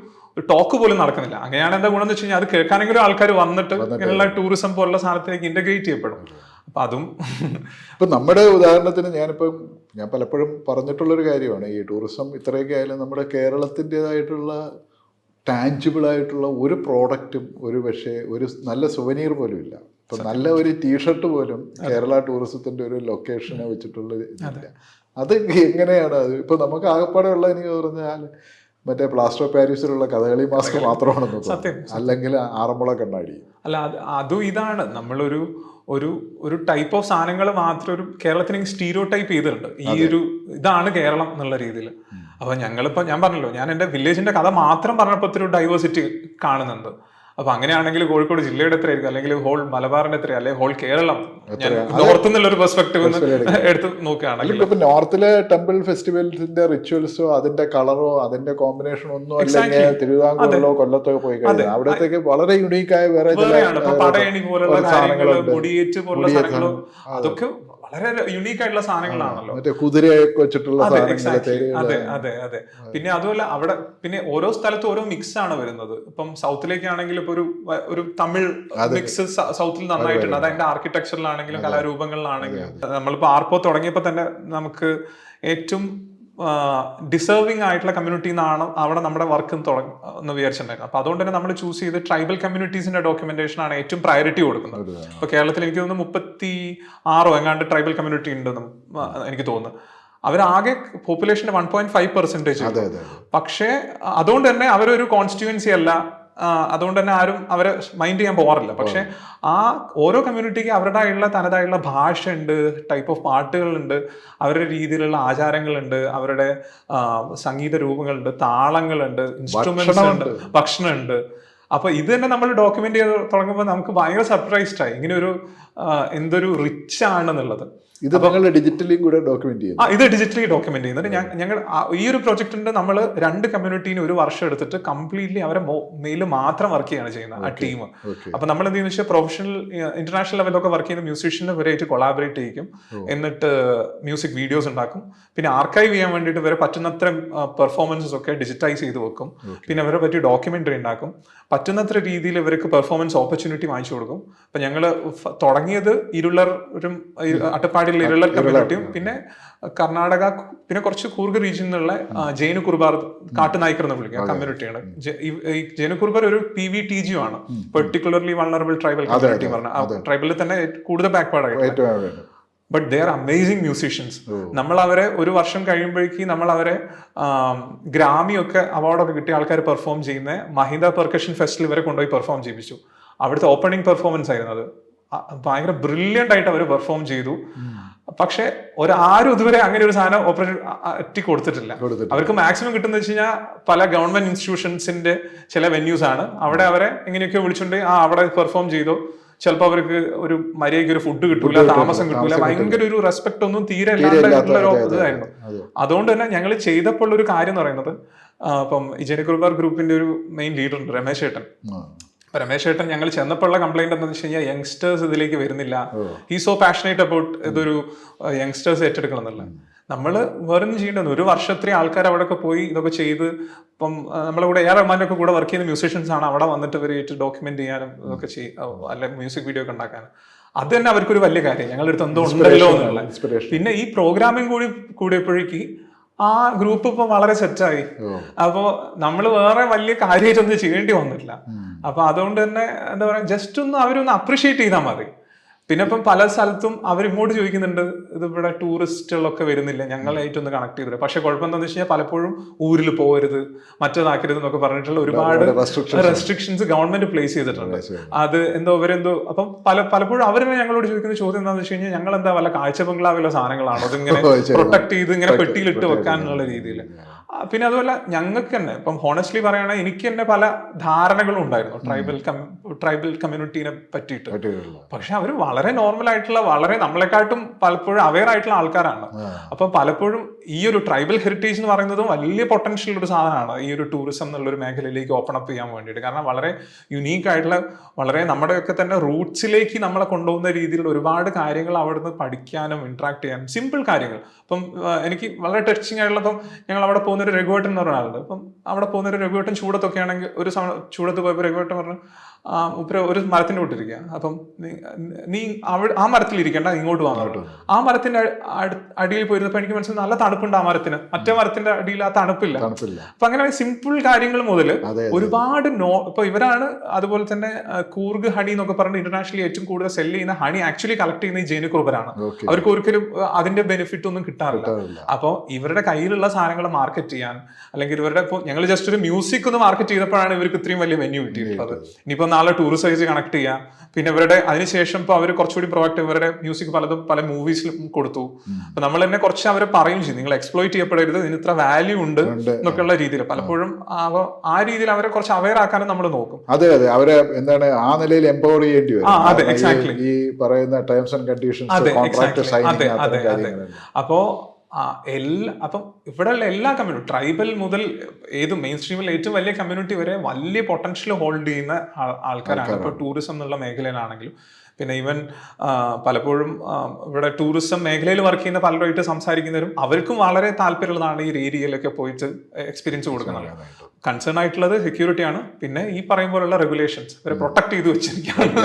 ടോക്ക് പോലും നടക്കുന്നില്ല. അങ്ങനെയാണ് എന്താ ഗുണം എന്ന് വെച്ച് കഴിഞ്ഞാൽ അത് കേൾക്കാനെങ്കിലും ആൾക്കാർ വന്നിട്ട് ഇങ്ങനെയുള്ള ടൂറിസം പോലുള്ള സാധനത്തിലേക്ക് ഇന്റഗ്രേറ്റ് ചെയ്യപ്പെടും. അപ്പൊ അതും <laughs> ഇപ്പം നമ്മുടെ ഉദാഹരണത്തിന് ഞാനിപ്പം ഞാൻ പലപ്പോഴും പറഞ്ഞിട്ടുള്ളൊരു കാര്യമാണ്. ഈ ടൂറിസം ഇത്രയൊക്കെ ആയാലും നമ്മുടെ കേരളത്തിന്റെതായിട്ടുള്ള ടാഞ്ചിബിൾ ആയിട്ടുള്ള ഒരു പ്രോഡക്റ്റും ഒരു പക്ഷേ ഒരു നല്ല സുവനീർ പോലും ഇല്ല. ഇപ്പം നല്ല ഒരു ടീഷർട്ട് പോലും കേരള ടൂറിസത്തിന്റെ ഒരു ലൊക്കേഷനെ വെച്ചിട്ടുള്ള ഇതില്ല. അത് എങ്ങനെയാണ് അത്? ഇപ്പം നമുക്ക് ആകപ്പാടെ ഉള്ള എനിക്ക് പറഞ്ഞാൽ മറ്റേ പ്ലാസ്റ്റർ പാരീസിലുള്ള കഥകളി മാസ്ക് മാത്രമാണെന്ന് സത്യം, അല്ലെങ്കിൽ ആറന്മുള കണ്ണാടി. അല്ല അത് അതും ഇതാണ്. നമ്മളൊരു ഒരു ഒരു ടൈപ്പ് ഓഫ് സാധനങ്ങൾ മാത്രം ഒരു കേരളത്തിന് സ്റ്റീരിയോ ടൈപ്പ് ചെയ്തിട്ടുണ്ട്. ഈ ഒരു ഇതാണ് കേരളം എന്നുള്ള രീതിയിൽ. അപ്പൊ ഞങ്ങളിപ്പോ ഞാൻ പറഞ്ഞല്ലോ ഞാൻ എന്റെ വില്ലേജിന്റെ കഥ മാത്രം പറഞ്ഞപ്പോൾ ഒത്തിരി ഡൈവേഴ്സിറ്റി കാണുന്നുണ്ട്. അപ്പൊ അങ്ങനെയാണെങ്കിൽ കോഴിക്കോട് ജില്ലയുടെ എത്രയായിരിക്കും? അല്ലെങ്കിൽ ഹോൾ മലബാറിന്റെ എത്ര അല്ലെങ്കിൽ ഹോൾ കേരളം? നോർത്ത് എന്നുള്ളൊരു പെർസ്പെക്ടീവ് എടുത്ത് നോക്കുകയാണെങ്കിൽ. ഇപ്പൊ നോർത്തിലെ ടെമ്പിൾ ഫെസ്റ്റിവൽസിന്റെ റിച്വൽസോ അതിന്റെ കളറോ അതിന്റെ കോമ്പിനേഷനോ ഒന്നും അല്ലെങ്കിൽ തിരുവിതാംകൂറിലോ കൊല്ലത്തോ പോയി കഴിഞ്ഞാൽ. അവിടത്തേക്ക് വളരെ യുണീക്കായ വേറെ പടയണി പോലുള്ള ഒരു കാര്യങ്ങൾ മുടിയേറ്റ് പോലുള്ള സാധനങ്ങളും അതൊക്കെ വളരെ യുണീക്ക് ആയിട്ടുള്ള സാധനങ്ങളാണല്ലോ. കുതിരയൊക്കെ വെച്ചിട്ടുള്ള അതെ. അതെ അതെ പിന്നെ അതുമല്ല അവിടെ പിന്നെ ഓരോ സ്ഥലത്തും ഓരോ മിക്സ് ആണ് വരുന്നത്. ഇപ്പം സൗത്തിലേക്കാണെങ്കിൽ ഇപ്പൊ ഒരു ഒരു തമിഴ് മിക്സ് സൗത്തിൽ നന്നായിട്ടുണ്ട്. അത് അതിന്റെ ആർക്കിടെക്ചറിലാണെങ്കിലും കലാരൂപങ്ങളിലാണെങ്കിലും. നമ്മളിപ്പോ ആർപ്പോ തുടങ്ങിയപ്പോ തന്നെ നമുക്ക് ഏറ്റവും ഡിസേർവിംഗ് ആയിട്ടുള്ള കമ്മ്യൂണിറ്റി നിന്നാണ് അവിടെ നമ്മുടെ വർക്ക് എന്ന് വിചാരിച്ചിട്ടുണ്ടായിരുന്നു അപ്പൊ അതുകൊണ്ട് തന്നെ നമ്മൾ ചൂസ് ചെയ്ത് ട്രൈബൽ കമ്മ്യൂണിറ്റീസിന്റെ ഡോക്യുമെന്റേഷൻ ആണ് ഏറ്റവും പ്രയോറിറ്റി കൊടുക്കുന്നത്. ഇപ്പൊ കേരളത്തിൽ എനിക്ക് തോന്നുന്നു മുപ്പത്തി ആറോ എങ്ങാണ്ട് ട്രൈബൽ കമ്മ്യൂണിറ്റി ഉണ്ടെന്ന് എനിക്ക് തോന്നുന്നു. അവരാകെ പോപ്പുലേഷന്റെ വൺ പോയിന്റ് ഫൈവ് പെർസെന്റേജ് പക്ഷേ അതുകൊണ്ട് തന്നെ അവരൊരു കോൺസ്റ്റിറ്റ്യുവൻസി അല്ല. അതുകൊണ്ട് തന്നെ ആരും അവരെ മൈൻഡ് ചെയ്യാൻ പോകാറില്ല പക്ഷെ ആ ഓരോ കമ്മ്യൂണിറ്റിക്ക് അവരുടേതായുള്ള തനതായുള്ള ഭാഷ ഉണ്ട് ടൈപ്പ് ഓഫ് പാട്ടുകളുണ്ട് അവരുടെ രീതിയിലുള്ള ആചാരങ്ങളുണ്ട് അവരുടെ സംഗീത രൂപങ്ങളുണ്ട് താളങ്ങളുണ്ട് ഇൻസ്ട്രുമെന്റ്സ് ഉണ്ട് ഭക്ഷണമുണ്ട്. അപ്പൊ ഇത് തന്നെ നമ്മൾ ഡോക്യുമെന്റ് ചെയ്ത് തുടങ്ങുമ്പോൾ നമുക്ക് ഭയങ്കര സർപ്രൈസ്ഡ് ആയി. ഇങ്ങനെ ഒരു എന്തൊരു റിച്ച് ആണെന്നുള്ളത്. ഇത് നിങ്ങൾ ഡിജിറ്റലിയും കൂടെ ഡോക്യുമെന്റ് ചെയ്യുന്നു. ആ ഇത് ഡിജിറ്റലി ഡോക്യുമെന്റ് ചെയ്യുന്നുണ്ട് ഞാൻ ഞങ്ങൾ ഈ ഒരു പ്രോജക്റ്റിന്റെ നമ്മൾ രണ്ട് കമ്മ്യൂണിറ്റീന് ഒരു വർഷം എടുത്തിട്ട് കംപ്ലീറ്റ്ലി അവരെ മെയിൽ മാത്രം വർക്ക് ചെയ്യാണ് ചെയ്യുന്നത് ആ ടീം അപ്പൊ നമ്മൾ എന്ത് ചെയ്യുന്ന വെച്ചാൽ പ്രൊഫഷണൽ ഇന്റർനാഷണൽ ലെവലൊക്കെ വർക്ക് ചെയ്യുന്ന മ്യൂസീഷ്യനെ വരെയായിട്ട് കൊളാബറേറ്റ് ചെയ്യിക്കും. എന്നിട്ട് മ്യൂസിക് വീഡിയോസ് ഉണ്ടാക്കും. പിന്നെ ആർക്കൈവ് ചെയ്യാൻ വേണ്ടിയിട്ട് വരെ പറ്റുന്നത്ര പെർഫോമൻസസ് ഒക്കെ ഡിജിറ്റൈസ് ചെയ്ത് വെക്കും. പിന്നെ അവരെ പറ്റി ഡോക്യുമെന്ററി ഉണ്ടാക്കും. പറ്റുന്നത്ര രീതിയിൽ ഇവർക്ക് പെർഫോമൻസ് ഓപ്പർച്യൂണിറ്റി വാങ്ങിച്ചു കൊടുക്കും. അപ്പൊ ഞങ്ങൾ തുടങ്ങിയത് ഇരുളർ ഒരു അട്ടപ്പാടിയിലെ ഇരുളർ കമ്മ്യൂണിറ്റിയും പിന്നെ കർണാടക പിന്നെ കുറച്ച് കൂർഗ് റീജിയനിലുള്ള ജൈന കുർബാർ കാട്ടുനായ്ക്കർ എന്ന് വിളിക്കുക കമ്മ്യൂണിറ്റിയാണ് ജൈന കുർബാർ ഒരു പി വി ടി ജി ആണ്. പെർട്ടിക്കുലർലി വൾണറബിൾ ട്രൈബൽ കമ്മ്യൂണിറ്റി പറഞ്ഞ ട്രൈബലിൽ തന്നെ കൂടുതൽ backward but they are amazing musicians നമ്മൾ അവരെ ഒരു വർഷം കഴിയുമ്പോഴേക്കും നമ്മൾ അവരെ ഗ്രാമി ഒക്കെ അവാർഡൊക്കെ കിട്ടിയ ആൾക്കാർ പെർഫോം ചെയ്യുന്ന മഹിന്ദ പെർക്കഷൻ ഫെസ്റ്റിൽ വരെ കൊണ്ടുപോയി പെർഫോം ചെയ്യിപ്പിച്ചു. അവിടുത്തെ ഓപ്പണിംഗ് പെർഫോമൻസ് ആയിരുന്നു അത്. ഭയങ്കര ബ്രില്യന്റ് ആയിട്ട് അവർ പെർഫോം ചെയ്തു. പക്ഷെ ഒരാരും ഇതുവരെ അങ്ങനെ ഒരു സാധനം ഓപ്പറേഷൻ കൊടുത്തിട്ടില്ല. അവർക്ക് മാക്സിമം കിട്ടുന്ന വെച്ച് കഴിഞ്ഞാൽ പല ഗവൺമെന്റ് ഇൻസ്റ്റിറ്റ്യൂഷൻസിന്റെ ചില വെന്യൂസ് ആണ്. അവിടെ അവരെ എങ്ങനെയൊക്കെ വിളിച്ചുകൊണ്ട് ആ അവിടെ പെർഫോം ചെയ്തു. ചിലപ്പോൾ അവർക്ക് ഒരു മര്യാദയ്ക്ക് ഒരു ഫുഡ് കിട്ടൂല താമസം കിട്ടൂല ഭയങ്കര ഒരു റെസ്പെക്ട് ഒന്നും തീരെ ഇതായിരുന്നു അതുകൊണ്ട് തന്നെ ഞങ്ങൾ ചെയ്തപ്പോൾ ഒരു കാര്യം എന്ന് പറയുന്നത് അപ്പം ഇപ്പം ഈ ജനകുർബാർ ഗ്രൂപ്പിന്റെ ഒരു മെയിൻ ലീഡർ ഉണ്ട് രമേശ് ഏട്ടൻ. രമേശ് ഏട്ടൻ ഞങ്ങൾ ചെന്നപ്പോഴുള്ള കംപ്ലൈന്റ് എന്താണെന്ന് വെച്ച് കഴിഞ്ഞാൽ യങ്സ്റ്റേഴ്സ് ഇതിലേക്ക് വരുന്നില്ല. ഈ സോ പാഷനേറ്റ് അബൌട്ട് ഇതൊരു യങ്സ്റ്റേഴ്സ് ഏറ്റെടുക്കണം എന്നുള്ള നമ്മൾ വേറെ ഒന്നും ചെയ്യേണ്ടത് ഒരു വർഷത്തിലെ ആൾക്കാർ അവിടെയൊക്കെ പോയി ഇതൊക്കെ ചെയ്ത് ഇപ്പം നമ്മളെ കൂടെ എ ആർ റഹ്മാന്റെ ഒക്കെ കൂടെ വർക്ക് ചെയ്യുന്ന മ്യൂസീഷ്യൻസ് ആണ് അവിടെ വന്നിട്ട് ഇവരായിട്ട് ഡോക്യുമെന്റ് ചെയ്യാനും ഇതൊക്കെ ചെയ്യും അല്ലെ മ്യൂസിക് വീഡിയോ ഒക്കെ ഉണ്ടാക്കാനും. അത് തന്നെ അവർക്കൊരു വലിയ കാര്യം. ഞങ്ങളുടെ അടുത്ത് എന്തോ ഉണ്ടല്ലോ എന്നുള്ള പിന്നെ ഈ പ്രോഗ്രാമിംഗ് കൂടി കൂടിയപ്പോഴേക്ക് ആ ഗ്രൂപ്പ് ഇപ്പൊ വളരെ സെറ്റായി. അപ്പോ നമ്മൾ വേറെ വലിയ കാര്യമായിട്ടൊന്നും ചെയ്യേണ്ടി വന്നില്ല. അപ്പൊ അതുകൊണ്ട് തന്നെ എന്താ പറയാ ജസ്റ്റ് ഒന്ന് അവരൊന്ന് അപ്രിഷിയേറ്റ് ചെയ്താൽ മതി. പിന്നെ ഇപ്പം പല സ്ഥലത്തും അവർ ഇങ്ങോട്ട് ചോദിക്കുന്നുണ്ട് ഇത് ഇവിടെ ടൂറിസ്റ്റുകളൊക്കെ വരുന്നില്ല ഞങ്ങളായിട്ടൊന്ന് കണക്ട് ചെയ്തില്ല പക്ഷെ കുഴപ്പം എന്താണെന്ന് വെച്ച് കഴിഞ്ഞാൽ പലപ്പോഴും ഊരിൽ പോകരുത് മറ്റേതാക്കരുത് എന്നൊക്കെ പറഞ്ഞിട്ടുള്ള ഒരുപാട് റെസ്ട്രിക്ഷൻസ് ഗവൺമെന്റ് പ്ലേസ് ചെയ്തിട്ടുണ്ട്. അത് എന്തോ ഇവരെന്തോ അപ്പം പല പലപ്പോഴും അവർ ഞങ്ങളോട് ചോദിക്കുന്ന ചോദ്യം എന്താണെന്ന് വെച്ച് കഴിഞ്ഞാൽ ഞങ്ങൾ എന്താ വല്ല കാഴ്ച ബംഗ്ലാവിലെ സാധനങ്ങളാണോ? <laughs> അതിങ്ങനെ പ്രൊട്ടക്ട് ചെയ്ത് ഇങ്ങനെ പെട്ടിയിലിട്ട് വെക്കാനുള്ള രീതിയിൽ. പിന്നെ അതുമല്ല ഞങ്ങൾക്ക് തന്നെ ഇപ്പം ഹോണസ്റ്റ്ലി പറയുകയാണെങ്കിൽ എനിക്ക് തന്നെ പല ധാരണകളും ഉണ്ടായിരുന്നു. ട്രൈബൽ ട്രൈബൽ കമ്മ്യൂണിറ്റീനെ പറ്റിയിട്ട്. പക്ഷെ അവർ വളരെ നോർമൽ ആയിട്ടുള്ള വളരെ നമ്മളെക്കാട്ടും പലപ്പോഴും അവെയർ ആയിട്ടുള്ള ആൾക്കാരാണ്. അപ്പൊ പലപ്പോഴും ഈ ഒരു ട്രൈബൽ ഹെറിറ്റേജ് എന്ന് പറയുന്നതും വലിയ പൊട്ടൻഷ്യൽ ഒരു സാധനമാണ്. ഈ ഒരു ടൂറിസം എന്നുള്ള ഒരു മേഖലയിലേക്ക് ഓപ്പൺ അപ്പ് ചെയ്യാൻ വേണ്ടിയിട്ട്. കാരണം വളരെ യുണീക്ക് ആയിട്ടുള്ള വളരെ നമ്മുടെയൊക്കെ തന്നെ റൂട്ട്സിലേക്ക് നമ്മളെ കൊണ്ടുപോകുന്ന രീതിയിലുള്ള ഒരുപാട് കാര്യങ്ങൾ അവിടുന്ന് പഠിക്കാനും ഇന്ററാക്ട് ചെയ്യാനും സിമ്പിൾ കാര്യങ്ങൾ. അപ്പം എനിക്ക് വളരെ ടച്ചിങ് ആയിട്ടുള്ള ഇപ്പം ഞങ്ങൾ അവിടെ പോകുന്ന ഒരു രഘുവേട്ടൻ എന്ന് പറഞ്ഞ ആളുണ്ട്. അപ്പം അവിടെ പോകുന്നൊരു രഘുവേട്ടൻ ചൂടത്തൊക്കെ ആണെങ്കിൽ ഒരു ചൂടത്ത് പോയപ്പോൾ രഘുവേട്ടൻ പറഞ്ഞു ഉപ്പര ഒരു മരത്തിന്റെ കൂട്ടിരിക്കുക അപ്പം നീ- അവിടെ ആ മരത്തിൽ ഇരിക്കണ്ട ഇങ്ങോട്ട് വാങ്ങാറുണ്ട് ആ മരത്തിന്റെ അടിയിൽ പോയിരുന്നപ്പോൾ എനിക്ക് മനസ്സിലായി നല്ല തണുപ്പുണ്ട് ആ മരത്തിന്. മറ്റേ മരത്തിന്റെ അടിയിൽ ആ തണുപ്പില്ല. അപ്പൊ അങ്ങനെ സിമ്പിൾ കാര്യങ്ങൾ മുതൽ ഒരുപാട് നോ ഇപ്പൊ ഇവരാണ് അതുപോലെ തന്നെ കൂർഗ് ഹണി എന്നൊക്കെ പറഞ്ഞ് ഇന്റർനാഷണലി ഏറ്റവും കൂടുതൽ സെൽ ചെയ്യുന്ന ഹണി ആക്ച്വലി കളക്ട് ചെയ്യുന്ന ഈ ജൈന കുറുബരാണ് അവർക്ക് ഒരിക്കലും അതിന്റെ ബെനിഫിറ്റ് ഒന്നും കിട്ടാറില്ല. കിട്ടാറില്ല. അപ്പോൾ ഇവരുടെ കയ്യിലുള്ള സാധനങ്ങൾ മാർക്കറ്റ് ചെയ്യാൻ അല്ലെങ്കിൽ ഇവരുടെ ഇപ്പോൾ ഞങ്ങൾ ജസ്റ്റ് ഒരു മ്യൂസിക് ഒന്ന് മാർക്കറ്റ് ചെയ്തപ്പോഴാണ് ഇവർക്ക് ഇത്രയും വലിയ വെന്യൂ കിട്ടിയിട്ടുള്ളത്. ഇനിയിപ്പോൾ നാളെ ടൂറിസം വൈസ് കണക്ട് ചെയ്യാം. പിന്നെ ഇവരുടെ അതിനുശേഷം ഇപ്പൊ അവർ കുറച്ചുകൂടി പ്രൊവക്റ്റ് ഇവരുടെ മ്യൂസിക് പലതും പല മൂവീസിലും കൊടുത്തു. അപ്പൊ നമ്മൾ തന്നെ കുറച്ച് അവരെ പറയും ചെയ്യും നിങ്ങൾ എക്സ്പ്ലോയിറ്റ് ചെയ്യപ്പെടരുത്. ഇതിന് ഇത്ര വാല്യൂ ഉണ്ട്. എന്നൊക്കെയുള്ള രീതിയിൽ. പലപ്പോഴും ആ- രീതിയിൽ അവരെ കുറച്ച് അവയർ ആക്കാനും നമ്മൾ നോക്കും. അതെ അതെ. അവരെ എന്താണ് ആ നിലയിൽ എംപവർ ചെയ്യേണ്ടി വരും. ഈ- പറയുന്ന terms and conditions contract signing അപ്പോ ആ, എല്ലാ അപ്പം ഇവിടെയുള്ള എല്ലാ കമ്മ്യൂണിറ്റി ട്രൈബൽ മുതൽ ഏത് മെയിൻ സ്ട്രീമിൽ ഏറ്റവും വലിയ കമ്മ്യൂണിറ്റി വരെ വലിയ പൊട്ടൻഷ്യൽ ഹോൾഡ് ചെയ്യുന്ന ആൾക്കാരാണ്. ഇപ്പോൾ ടൂറിസം എന്നുള്ള മേഖലയിലാണെങ്കിലും പിന്നെ ഈവൻ പലപ്പോഴും ഇവിടെ ടൂറിസം മേഖലയിൽ വർക്ക് ചെയ്യുന്ന പലരുമായിട്ട് സംസാരിക്കുന്നവരും അവർക്കും വളരെ താല്പര്യമുള്ളതാണ് ഈ ഏരിയയിലൊക്കെ പോയിട്ട് എക്സ്പീരിയൻസ് കൊടുക്കുന്നത്. കൺസേൺ ആയിട്ടുള്ളത് സെക്യൂരിറ്റിയാണ് പിന്നെ ഈ പറയും പോലുള്ള റെഗുലേഷൻസ് ഇവരെ പ്രൊട്ടക്ട് ചെയ്ത് വെച്ചിരിക്കുകയാണ്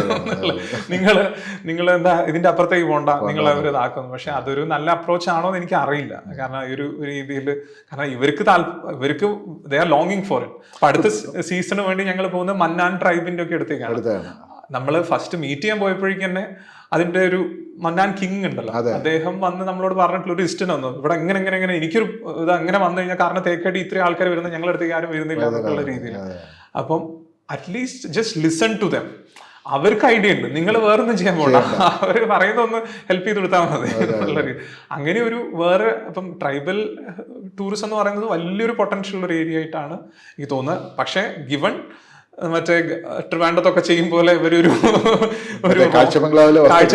നിങ്ങൾ നിങ്ങൾ എന്താ ഇതിന്റെ അപ്പുറത്തേക്ക് പോകണ്ട നിങ്ങൾ അവർ ഇതാക്കുന്നു പക്ഷെ അതൊരു നല്ല അപ്രോച്ച് ആണോ എന്ന് എനിക്ക് അറിയില്ല കാരണം ഈ ഒരു രീതിയിൽ കാരണം ഇവർക്ക് ഇവർക്ക് ദേ ആർ ലോങ്ങിങ് ഫോർ ഇറ്റ് അടുത്ത <laughs> സീസണിന് വേണ്ടി ഞങ്ങൾ പോകുന്നത് മന്നാൻ ട്രൈബിന്റെ ഒക്കെ അടുത്തേക്കാണ്. അടുത്താണ് നമ്മൾ ഫസ്റ്റ് മീറ്റ് ചെയ്യാൻ പോയപ്പോഴേക്കും തന്നെ അതിന്റെ ഒരു മന്നാൻ കിങ് ഉണ്ടല്ലോ. അദ്ദേഹം വന്ന് നമ്മളോട് പറഞ്ഞിട്ടുള്ള ഒരു ഇഷ്ടം വന്നു ഇവിടെ എങ്ങനെ എങ്ങനെ എങ്ങനെ എനിക്കൊരു ഇത് അങ്ങനെ വന്നു കഴിഞ്ഞാൽ കാരണം തേക്കടി ഇത്രയും ആൾക്കാർ വരുന്നത് ഞങ്ങളുടെ അടുത്തേക്ക് ആരും വരുന്നില്ല എന്നുള്ള രീതിയിൽ. അപ്പം at least just listen to them അവർക്ക് ഐഡിയ ഉണ്ട്. നിങ്ങൾ വേറൊന്നും ചെയ്യാൻ പോകണ്ട അവർ പറയുന്ന ഒന്ന് ഹെൽപ്പ് ചെയ്ത് കൊടുത്താൽ മതി അങ്ങനെ ഒരു വേറെ അപ്പം ട്രൈബൽ ടൂറിസം എന്ന് പറയുന്നത് വലിയൊരു പൊട്ടൻഷ്യൽ ഒരു ഏരിയ ആയിട്ടാണ് എനിക്ക് തോന്നുന്നത്. പക്ഷേ ഗിവൺ മറ്റേ ട്രിവാൻഡത്തൊക്കെ ചെയ്യും പോലെ ഇവരൊരു ഒരു കാഴ്ച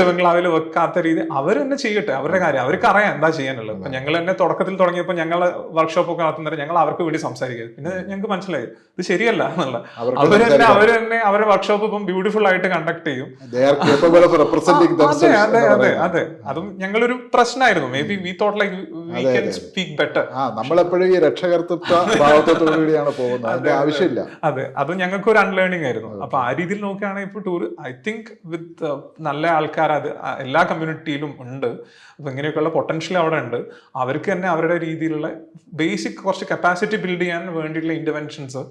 ബംഗ്ലാവിൽ വെക്കാത്ത രീതി. അവർ തന്നെ ചെയ്യട്ടെ അവരുടെ കാര്യം. അവർക്ക് അറിയാം എന്താ ചെയ്യാനുള്ളത്. അപ്പൊ ഞങ്ങൾ തന്നെ തുടക്കത്തിൽ തുടങ്ങിയപ്പോൾ ഞങ്ങൾ വർക്ക്ഷോപ്പ് ഒക്കെ നടത്തുന്നവരെ ഞങ്ങൾ അവർക്ക് വേണ്ടി സംസാരിക്കരുത് പിന്നെ ഞങ്ങൾക്ക് മനസ്സിലായി ഇത് ശരിയല്ല എന്നുള്ള. അവർ തന്നെ അവർ തന്നെ അവരുടെ വർക്ക്ഷോപ്പ് ഇപ്പം ബ്യൂട്ടിഫുൾ ആയിട്ട് കണ്ടക്ട് ചെയ്യും. അതെ അതെ അതെ അതെ. അതും ഞങ്ങളൊരു പ്രശ്നമായിരുന്നു maybe we thought like we can speak better നമ്മളെപ്പോഴും ഈ രക്ഷകർത്തൃത്വ ഭാവത്തോടു കൂടിയാണ് പോകുന്നത് ആവശ്യമില്ല. അതെ അത് ഞങ്ങൾക്ക് ഒരു അൺലേണിംഗ് ആയിരുന്നു. അപ്പൊ ആ രീതിയിൽ നോക്കുകയാണെങ്കിൽ ഇപ്പോൾ ടൂർ ഐ തിങ്ക് വിത്ത് നല്ല ആൾക്കാർ അത് എല്ലാ കമ്മ്യൂണിറ്റിയിലും ഉണ്ട്. അപ്പൊ ഇങ്ങനെയൊക്കെയുള്ള പൊട്ടൻഷ്യൽ അവിടെ ഉണ്ട്. അവർക്ക് തന്നെ അവരുടെ രീതിയിലുള്ള ബേസിക് കുറച്ച് കപ്പാസിറ്റി ബിൽഡ് ചെയ്യാൻ വേണ്ടിയിട്ടുള്ള ഇന്റർവെൻഷൻസ്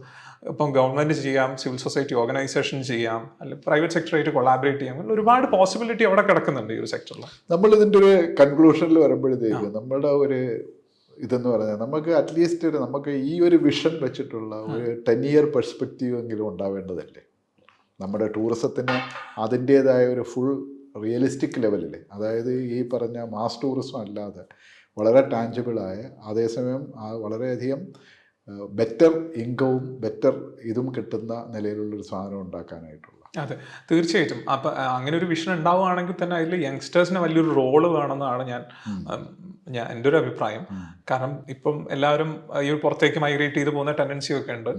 ഇപ്പം ഗവൺമെന്റ് ചെയ്യാം സിവിൽ സൊസൈറ്റി ഓർഗനൈസേഷൻ ചെയ്യാം അല്ലെങ്കിൽ പ്രൈവറ്റ് സെക്ടറായിട്ട് കൊളാബറേറ്റ് ചെയ്യാം. അങ്ങനെ ഒരുപാട് പോസിബിലിറ്റി അവിടെ കിടക്കുന്നുണ്ട് ഈ ഒരു സെക്ടറിൽ നമ്മൾ ഇതിന്റെ ഒരു കൺക്ലൂഷനിൽ വരുമ്പോഴത്തേക്ക് നമ്മുടെ ഒരു ഇതെന്ന് പറഞ്ഞാൽ നമുക്ക് അറ്റ്ലീസ്റ്റ് ഒരു നമുക്ക് ഈ ഒരു വിഷൻ വെച്ചിട്ടുള്ള ഒരു ടെൻ ഇയർ പെർസ്പെക്റ്റീവ് എങ്കിലും ഉണ്ടാവേണ്ടതല്ലേ? നമ്മുടെ ടൂറിസത്തിന് അതിന്റേതായ ഒരു ഫുൾ റിയലിസ്റ്റിക് ലെവലിൽ അതായത് ഈ പറഞ്ഞ മാസ് ടൂറിസം അല്ലാതെ വളരെ ടാഞ്ചിബിളായ അതേസമയം ആ വളരെയധികം ബെറ്റർ ഇൻകവും ബെറ്റർ ഇതും കിട്ടുന്ന നിലയിലുള്ളൊരു സാധനം ഉണ്ടാക്കാനായിട്ടുള്ള. അതെ തീർച്ചയായിട്ടും. അപ്പൊ അങ്ങനെ ഒരു വിഷൻ ഉണ്ടാവുകയാണെങ്കിൽ തന്നെ അതിൽ യങ്സ്റ്റേഴ്സിന് വലിയൊരു റോൾ വേണമെന്നാണ് ഞാൻ ഞാൻ എന്റെ ഒരു അഭിപ്രായം. കാരണം ഇപ്പം എല്ലാവരും ഈ പുറത്തേക്ക് മൈഗ്രേറ്റ് ചെയ്ത് പോകുന്ന ടെൻഡൻസി ഒക്കെ ഉണ്ട്.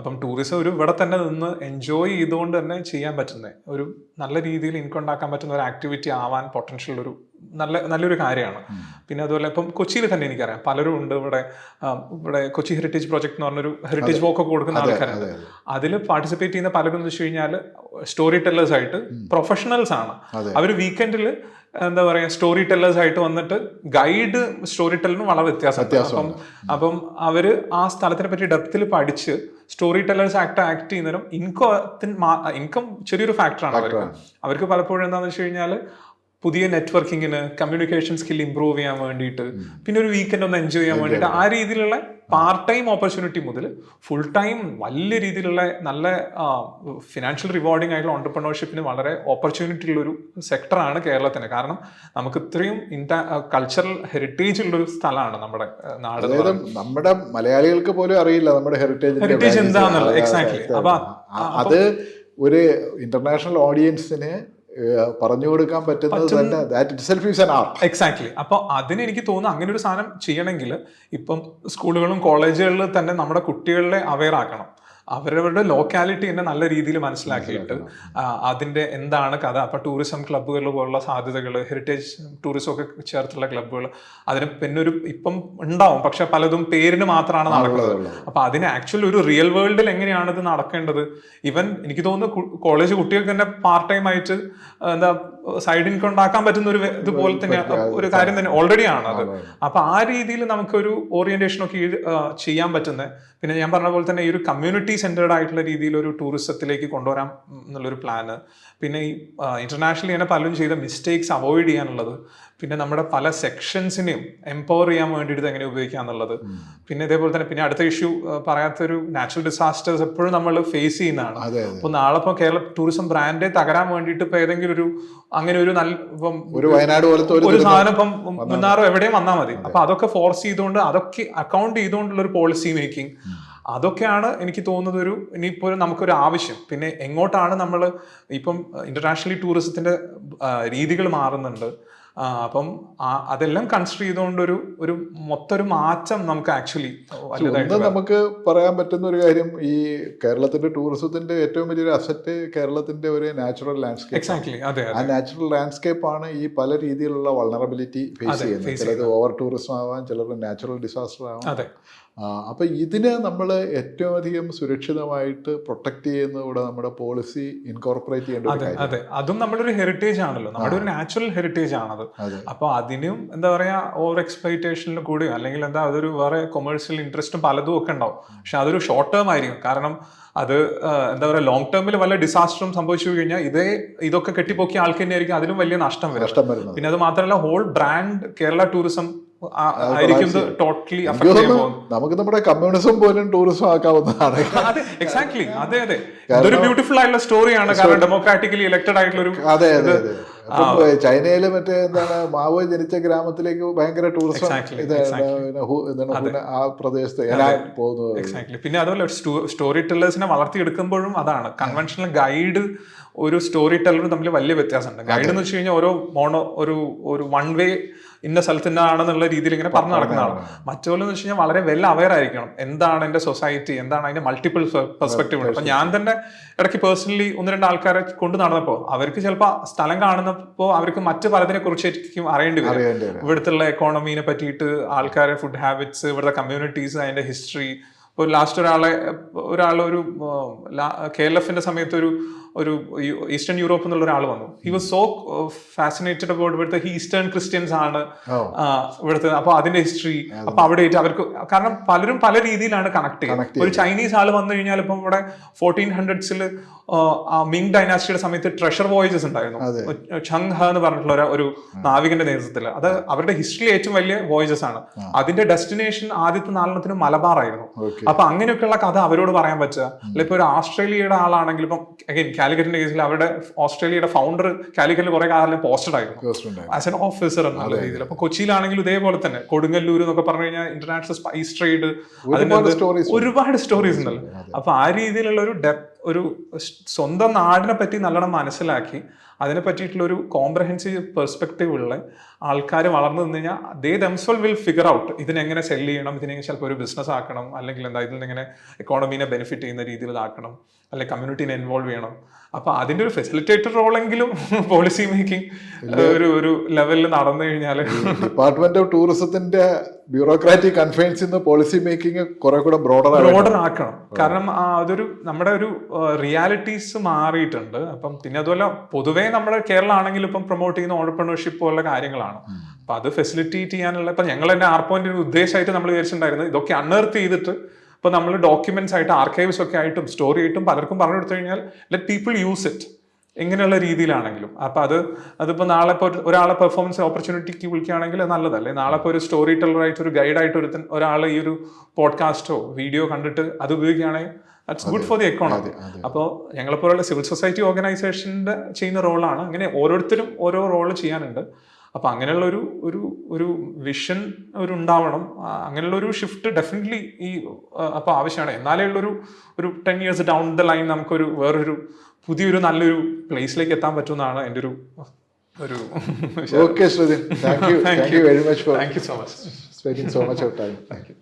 അപ്പം ടൂറിസം ഒരു ഇവിടെ തന്നെ നിന്ന് എൻജോയ് ചെയ്തുകൊണ്ട് തന്നെ ചെയ്യാൻ പറ്റുന്ന ഒരു നല്ല രീതിയിൽ ഇൻകം ഉണ്ടാക്കാൻ പറ്റുന്ന ഒരു ആക്ടിവിറ്റി ആവാൻ പൊട്ടൻഷ്യൽ ഒരു നല്ല നല്ലൊരു കാര്യമാണ്. പിന്നെ അതുപോലെ ഇപ്പം കൊച്ചിയിൽ തന്നെ എനിക്കറിയാം പലരും ഉണ്ട് ഇവിടെ ഇവിടെ കൊച്ചി ഹെറിറ്റേജ് പ്രോജക്ട് എന്ന് പറഞ്ഞൊരു ഹെറിറ്റേജ് വോക്ക് ഒക്കെ കൊടുക്കുന്ന ആൾക്കാരുണ്ട് അതെ, അതെ. അതിൽ പാർട്ടിസിപ്പേറ്റ് ചെയ്യുന്ന പലരും എന്ന് വെച്ച് കഴിഞ്ഞാൽ സ്റ്റോറി ടെല്ലേഴ്സ് ആയിട്ട് പ്രൊഫഷണൽസ് ആണ്. അവർ വീക്കെൻഡിൽ എന്താ പറയാ സ്റ്റോറി ടെല്ലേഴ്സ് ആയിട്ട് വന്നിട്ട് ഗൈഡ് സ്റ്റോറി ടെല്ലറിനും വളരെ വ്യത്യാസം അപ്പം അപ്പം അവർ ആ സ്ഥലത്തിനെ പറ്റി ഡെപ്തിൽ പഠിച്ച് സ്റ്റോറി ടെല്ലേഴ്സ് ആക്ട് ആക്ട് ചെയ്യുന്നതിനും ഇൻകം ഇൻകം ചെറിയൊരു ഫാക്ടറാണ് അവർക്ക്. അവർക്ക് പലപ്പോഴും എന്താണെന്ന് വെച്ച് കഴിഞ്ഞാൽ പുതിയ നെറ്റ്വർക്കിങ്ങിന് കമ്മ്യൂണിക്കേഷൻ സ്കിൽ ഇമ്പ്രൂവ് ചെയ്യാൻ വേണ്ടിയിട്ട് പിന്നെ ഒരു വീക്കെൻഡ് ഒന്ന് എൻജോയ് ചെയ്യാൻ വേണ്ടിയിട്ട് ആ രീതിയിലുള്ള പാർട്ട് ടൈം ഓപ്പർച്യൂണിറ്റി മുതൽ ഫുൾ ടൈം വലിയ രീതിയിലുള്ള നല്ല ഫിനാൻഷ്യൽ റിവാർഡിംഗ് ആയിട്ടുള്ള ഓണ്ടർപ്രണർഷിപ്പിന് വളരെ ഓപ്പർച്യൂണിറ്റി ഉള്ള ഒരു സെക്ടറാണ് കേരളത്തിന്. കാരണം നമുക്ക് ഇത്രയും ഇന്റ കൾച്ചറൽ ഹെറിറ്റേജ് ഉള്ള ഒരു സ്ഥലമാണ് നമ്മുടെ നാട് നമ്മുടെ മലയാളികൾക്ക് പോലും അറിയില്ല നമ്മുടെ ഹെറിറ്റേജ് ഹെറിറ്റേജ് എന്താണെന്നുള്ളത്. അതെ. അപ്പൊ അത്. ഒരു ഇന്റർനാഷണൽ ഓഡിയൻസിന് പറഞ്ഞു കൊടുക്കാൻ പറ്റുന്നത് തന്നെ that itself is an art exactly അപ്പോൾ അതിന് എനിക്ക് തോന്നുന്നു അങ്ങനെ ഒരു സാധനം ചെയ്യണമെങ്കിൽ ഇപ്പം സ്കൂളുകളും കോളേജുകളിൽ തന്നെ നമ്മുടെ കുട്ടികളെ അവെയർ ആക്കണം. അവരവരുടെ ലോക്കാലിറ്റി തന്നെ നല്ല രീതിയിൽ മനസ്സിലാക്കിയിട്ട് അതിന്റെ അതിന്റെ എന്താണ് കഥ. അപ്പൊ ടൂറിസം ക്ലബ്ബുകൾ പോലുള്ള സാധ്യതകൾ ഹെറിറ്റേജ് ടൂറിസം ഒക്കെ ചേർത്തുള്ള ക്ലബ്ബുകൾ അതിന് പിന്നെ ഒരു ഇപ്പം ഉണ്ടാവും. പക്ഷെ പലതും പേരിന് മാത്രമാണ് നടക്കുന്നത്. അപ്പൊ അതിന് ആക്ച്വലി ഒരു റിയൽ വേൾഡിൽ എങ്ങനെയാണ് ഇത് നടക്കേണ്ടത്? ഇവൻ എനിക്ക് തോന്നുന്നു കോളേജ് കുട്ടികൾക്ക് തന്നെ പാർട്ട് ടൈം ആയിട്ട് എന്താ സൈഡ് ഇൻകം ഉണ്ടാക്കാൻ പറ്റുന്ന ഒരു ഇതുപോലെ തന്നെ ഒരു കാര്യം തന്നെ ഓൾറെഡി ആണ്? അത് അപ്പൊ ആ രീതിയിൽ നമുക്കൊരു ഓറിയന്റേഷൻ ഒക്കെ ചെയ്യാൻ പറ്റുന്നത് പിന്നെ ഞാൻ പറഞ്ഞ പോലെ തന്നെ ഈ ഒരു കമ്മ്യൂണിറ്റി സെന്റേഡ് ആയിട്ടുള്ള രീതിയിൽ ഒരു ടൂറിസത്തിലേക്ക് കൊണ്ടുവരാൻ എന്നുള്ളൊരു പ്ലാന് പിന്നെ ഈ ഇന്റർനാഷണലി തന്നെ പലരും ചെയ്ത മിസ്റ്റേക്സ് അവോയ്ഡ് ചെയ്യാനുള്ളത്. പിന്നെ നമ്മുടെ പല സെക്ഷൻസിനെയും എംപവർ ചെയ്യാൻ വേണ്ടിയിട്ട് ഇത് എങ്ങനെ ഉപയോഗിക്കാം എന്നുള്ളത്. പിന്നെ ഇതേപോലെ തന്നെ പിന്നെ അടുത്ത ഇഷ്യൂ പറയാത്തൊരു നാച്ചുറൽ ഡിസാസ്റ്റേഴ്സ് എപ്പോഴും നമ്മൾ ഫേസ് ചെയ്യുന്നതാണ്. അപ്പോൾ അപ്പൊ നാളെ ഇപ്പോൾ കേരള ടൂറിസം ബ്രാൻഡെ തകരാൻ വേണ്ടിയിട്ട് ഇപ്പൊ ഏതെങ്കിലും ഒരു അങ്ങനെ ഒരു നല്ല ഇപ്പം ഒരു വയനാട് പോലത്തെ ഒരു സാധനം ഇപ്പം മൂന്നാറോ എവിടെയും വന്നാൽ മതി. അപ്പൊ അതൊക്കെ ഫോഴ്സ് ചെയ്തുകൊണ്ട് അതൊക്കെ അക്കൗണ്ട് ചെയ്തുകൊണ്ടുള്ള ഒരു പോളിസി മേക്കിംഗ് അതൊക്കെയാണ് എനിക്ക് തോന്നുന്നത് ഒരു ഇനിയിപ്പോൾ നമുക്കൊരു ആവശ്യം. പിന്നെ എങ്ങോട്ടാണ് നമ്മൾ ഇപ്പം ഇന്റർനാഷണലി ടൂറിസത്തിന്റെ രീതികൾ മാറുന്നുണ്ട്. അപ്പം അതെല്ലാം കൺസിഡർ ചെയ്തുകൊണ്ട് ഒരു ഒരു മൊത്തൊരു മാറ്റം നമുക്ക് ആക്ച്വലി നമുക്ക് പറയാൻ പറ്റുന്ന ഒരു കാര്യം ഈ കേരളത്തിന്റെ ടൂറിസത്തിന്റെ ഏറ്റവും വലിയൊരു അസറ്റ് കേരളത്തിന്റെ ഒരു നാച്ചുറൽ ലാൻഡ്സ്കേപ്പ് എക്സാക്ട്ലി അതെ ആ നാച്ചുറൽ ലാൻഡ്സ്കേപ്പ് ആണ് ഈ പല രീതിയിലുള്ള വൾണറബിലിറ്റി ഫേസ് ചെയ്യുന്നത്. ചിലത് ഓവർ ടൂറിസം ആവാം ചിലർ നാച്ചുറൽ ഡിസാസ്റ്റർ ആവാം. അതെ ഇതിന് നമ്മൾ ഏറ്റവും അധികം സുരക്ഷിതമായിട്ട് പ്രൊട്ടക്ട് ചെയ്യുന്ന കൂടെ നമ്മുടെ പോളിസി ഇൻകോർപ്പറേറ്റ് ചെയ്യേണ്ട ഒരു അതെ കാര്യം അതെ. അതും നമ്മുടെ ഒരു ഹെറിറ്റേജ് ആണല്ലോ. നമ്മുടെ ഒരു നാച്ചുറൽ ഹെറിറ്റേജ് ആണത്. അപ്പോൾ അതിനും എന്താ പറയാ ഓവർ എക്സ്പെക്ടേഷനിൽ കൂടി അല്ലെങ്കിൽ എന്താ അതൊരു വേറെ കൊമേഴ്ഷ്യൽ ഇൻട്രസ്റ്റും പലതും ഒക്കെ ഉണ്ടാവും. പക്ഷെ അതൊരു ഷോർട്ട് ടേം ആയിരിക്കും. കാരണം അത് എന്താ പറയുക ലോങ് ടേമിൽ വല്ല ഡിസാസ്റ്ററും സംഭവിച്ചു കഴിഞ്ഞാൽ ഇതേ ഇതൊക്കെ കെട്ടിപ്പോക്കിയ ആൾക്ക് ആയിരിക്കും അതിലും വലിയ നഷ്ടം വരും പിന്നെ അത് മാത്രമല്ല whole brand Kerala tourism totally നമുക്ക് നമ്മുടെ കമ്മ്യൂണിസം പോലും ടൂറിസം ആക്കാവുന്നതാണ്. <laughs> എക്സാക്ട്ലി അതെ അതെ. ഇതൊരു ബ്യൂട്ടിഫുൾ ആയിട്ടുള്ള സ്റ്റോറിയാണ് കാരണം ഡെമോക്രാറ്റിക്കലി ഇലക്ടഡ് ആയിട്ടുള്ള ഒരു അതെ അതെ ചൈനയിലെ മറ്റേ എന്താണ് മാവോ ജനിച്ച ഗ്രാമത്തിലേക്ക് ഭയങ്കര ടൂറിസം ആ പ്രദേശത്ത് പോകുന്നത്. എക്സാക്ട്ലി പിന്നെ അതുപോലെ സ്റ്റോറി ടെല്ലേഴ്സിനെ വളർത്തിയെടുക്കുമ്പോഴും അതാണ്. കൺവെൻഷണൽ ഗൈഡ് ഒരു സ്റ്റോറി ടെല്ലറും തമ്മിൽ വലിയ വ്യത്യാസമുണ്ട്. ഗൈഡ് എന്ന് വെച്ച് കഴിഞ്ഞാൽ ഓരോ മോണോ ഒരു ഒരു വൺ വേ ഇന്ന സ്ഥലത്തിനാണെന്നുള്ള രീതിയിൽ ഇങ്ങനെ പറഞ്ഞു നടക്കുന്നതാണ് മറ്റോലെന്ന് വെച്ച് കഴിഞ്ഞാൽ വളരെ വെൽ അവയർ ആയിരിക്കണം. എന്താണ് എന്റെ സൊസൈറ്റി എന്താണ് അതിന്റെ മൾട്ടിപ്പിൾ പെർസ്പെക്റ്റീവ് ഉണ്ട് അപ്പൊ ഞാൻ തന്നെ ഇടയ്ക്ക് പേഴ്സണലി ഒന്ന് രണ്ട് ആൾക്കാരെ കൊണ്ട് നടന്നപ്പോൾ അവർക്ക് ചിലപ്പോൾ സ്ഥലം കാണുന്നപ്പോൾ അവർക്ക് മറ്റു പലതിനെ കുറിച്ചായിരിക്കും അറിയേണ്ടി വരും. അറിയേണ്ടി വരും. ഇവിടുത്തെ എക്കോണമീനെ പറ്റിയിട്ട് ആൾക്കാരെ ഫുഡ് ഹാബിറ്റ്സ് ഇവിടുത്തെ കമ്മ്യൂണിറ്റീസ് അതിന്റെ ഹിസ്റ്ററി ഇപ്പോൾ ലാസ്റ്റ് ഒരാളെ ഒരാൾ ഒരു കെ എൽ എഫിന്റെ സമയത്ത് ഒരു ഒരു ഈസ്റ്റേൺ യൂറോപ്പ് എന്നുള്ള ഒരാൾ വന്നു. He was so fascinated about ഇവിടുത്തെ ഈസ്റ്റേൺ ക്രിസ്ത്യൻസ് ആണ് ഇവിടുത്തെ അപ്പൊ അതിന്റെ ഹിസ്റ്ററി അപ്പൊ അവിടെ അവർക്ക് കാരണം പലരും പല രീതിയിലാണ് കണക്ട് ചെയ്യുന്നത് ഒരു ചൈനീസ് ആൾ വന്നു കഴിഞ്ഞാൽ ഇപ്പം ഇവിടെ ഫോർട്ടീൻ ഹൺഡ്രഡ്സിൽ മിങ് ഡൈനാസ്റ്റിയുടെ സമയത്ത് ട്രഷർ വോയേജസ് ഉണ്ടായിരുന്നു. ഛങ് ഹ എന്ന് പറഞ്ഞിട്ടുള്ള ഒരു- നാവികന്റെ നേതൃത്വത്തിൽ അത് അവരുടെ ഹിസ്റ്ററിയിലെ ഏറ്റവും വലിയ വോയേജസ് ആണ്. അതിന്റെ ഡെസ്റ്റിനേഷൻ ആദ്യത്തെ നാലെണ്ണത്തിന് മലബാർ ആയിരുന്നു അപ്പൊ അങ്ങനെയൊക്കെയുള്ള കഥ അവരോട് പറയാൻ പറ്റുക. അല്ലെ ഇപ്പൊ ഒരു ആസ്ട്രേലിയയുടെ ആളാണെങ്കിൽ ഇപ്പം അഗൈൻ കാലിക്കറ്റിന്റെ കേസിൽ അവരുടെ ഓസ്ട്രേലിയയുടെ ഫൗണ്ടർ കാലിക്കറ്റിൽ കുറെ കാലം പോസ്റ്റഡ് ആയിരുന്നു. ആസ് എൻ ഓഫീസർ എന്നുള്ള രീതിയിൽ. അപ്പൊ കൊച്ചിയിലാണെങ്കിലും ഇതേപോലെ തന്നെ. കൊടുങ്ങല്ലൂർ എന്നൊക്കെ പറഞ്ഞു കഴിഞ്ഞാൽ ഇന്റർനാഷണൽ സ്പൈസ് ട്രേഡ് ഒരുപാട് സ്റ്റോറീസ് ഒരുപാട് സ്റ്റോറീസ് ഉണ്ടല്ലോ. അപ്പൊ ആ രീതിയിലുള്ള ഒരു ഡെപ് ഒരു സ്വന്തം നാടിനെ പറ്റി നല്ലോണം മനസ്സിലാക്കി അതിനെ പറ്റിയിട്ടുള്ള ഒരു കോംപ്രഹെൻസീവ് പെർസ്പെക്റ്റീവ് ഉള്ള ആൾക്കാർ വളർന്നു നിന്ന് കഴിഞ്ഞാൽ they themselves will figure out ഇതിനെങ്ങനെ sell ചെയ്യണം ഇതിനെങ്ങനെ ചിലപ്പോൾ ഒരു ബിസിനസ് ആക്കണം അല്ലെങ്കിൽ എന്താ ഇതിൽ നിന്ന് എങ്ങനെ എക്കോണമീനെ ബെനിഫിറ്റ് ചെയ്യുന്ന രീതിയിൽ ഇതാക്കണം. അല്ലെങ്കിൽ കമ്മ്യൂണിറ്റിനെ ഇൻവോൾവ് ചെയ്യണം. അപ്പൊ അതിന്റെ ഒരു ഫെസിലിറ്റേറ്റർ റോളെങ്കിലും പോളിസി മേക്കിംഗ് ഒരു ഒരു ലെവലിൽ നടന്നു കഴിഞ്ഞാൽ ഡിപ്പാർട്ട്മെന്റ് ഓഫ് ടൂറിസത്തിന്റെ ബ്യൂറോക്രാറ്റിക് കൺഫൈൻസ് നിന്ന് പോളിസി മേക്കിംഗ് കുറെ കൂടെ ബ്രോഡർ ബ്രോഡർ ആക്കണം. കാരണം അതൊരു നമ്മുടെ ഒരു റിയാലിറ്റീസ് മാറിയിട്ടുണ്ട്. അപ്പം പിന്നെ അതുപോലെ പൊതുവേ നമ്മുടെ കേരളം ആണെങ്കിലും ഇപ്പം പ്രൊമോട്ട് ചെയ്യുന്ന ഓണ്ടർപ്രണർഷിപ്പ് പോലുള്ള കാര്യങ്ങളാണ്. അപ്പൊ അത് ഫെസിലിറ്റേറ്റ് ചെയ്യാനുള്ള ഇപ്പൊ ഞങ്ങൾ തന്നെ ആർ പോയിന്റ് ഉദ്ദേശമായിട്ട് നമ്മൾ വിചാരിച്ചിട്ടുണ്ടായിരുന്നത് ഇതൊക്കെ അൺഎർത്ത് ചെയ്തിട്ട് ഇപ്പൊ നമ്മൾ ഡോക്യുമെന്റ്സ് ആയിട്ട് ആർക്കൈവ്സ് ഒക്കെ ആയിട്ടും സ്റ്റോറി ആയിട്ടും പലർക്കും പറഞ്ഞു കൊടുത്തു കഴിഞ്ഞാൽ ലെറ്റ് പീപ്പിൾ യൂസ് ഇറ്റ് ഇങ്ങനെയുള്ള രീതിയിലാണെങ്കിലും. അപ്പോൾ അത് അതിപ്പോൾ നാളെ ഇപ്പോൾ ഒരാളെ പെർഫോമൻസ് ഓപ്പർച്യൂണിറ്റിക്ക് വിളിക്കുകയാണെങ്കിൽ അത് നല്ലതല്ലേ? നാളെ ഇപ്പോൾ ഒരു സ്റ്റോറി ടെല്ലറായിട്ട് ഒരു ഗൈഡായിട്ട് ഒരു ഒരാൾ ഈ ഒരു പോഡ്കാസ്റ്റോ വീഡിയോ കണ്ടിട്ട് അത് ഉപയോഗിക്കുകയാണെങ്കിൽ that's good for the economy അപ്പോൾ ഞങ്ങളെപ്പോലുള്ള സിവിൽ സൊസൈറ്റി ഓർഗനൈസേഷന്റെ ചെയ്യുന്ന റോളാണ് അങ്ങനെ ഓരോരുത്തരും ഓരോ റോൾ ചെയ്യാനുണ്ട്. അപ്പൊ അങ്ങനെയുള്ള ഒരു ഒരു ഒരു വിഷൻ ഒരു ഉണ്ടാവണം അങ്ങനെയുള്ള ഒരു ഷിഫ്റ്റ് ഡെഫിനറ്റ്ലി ഈ അപ്പോൾ അപ്പൊ ആവശ്യമാണ്. എന്നാലേ ഉള്ളൊരു ഒരു ten years down the line നമുക്കൊരു വേറൊരു പുതിയൊരു നല്ലൊരു പ്ലേസിലേക്ക് എത്താൻ പറ്റുമെന്നാണ് എന്റെ ഒരു ഒരു okay Shruti thank you thank you very much for thank you so much spending so much of time thank you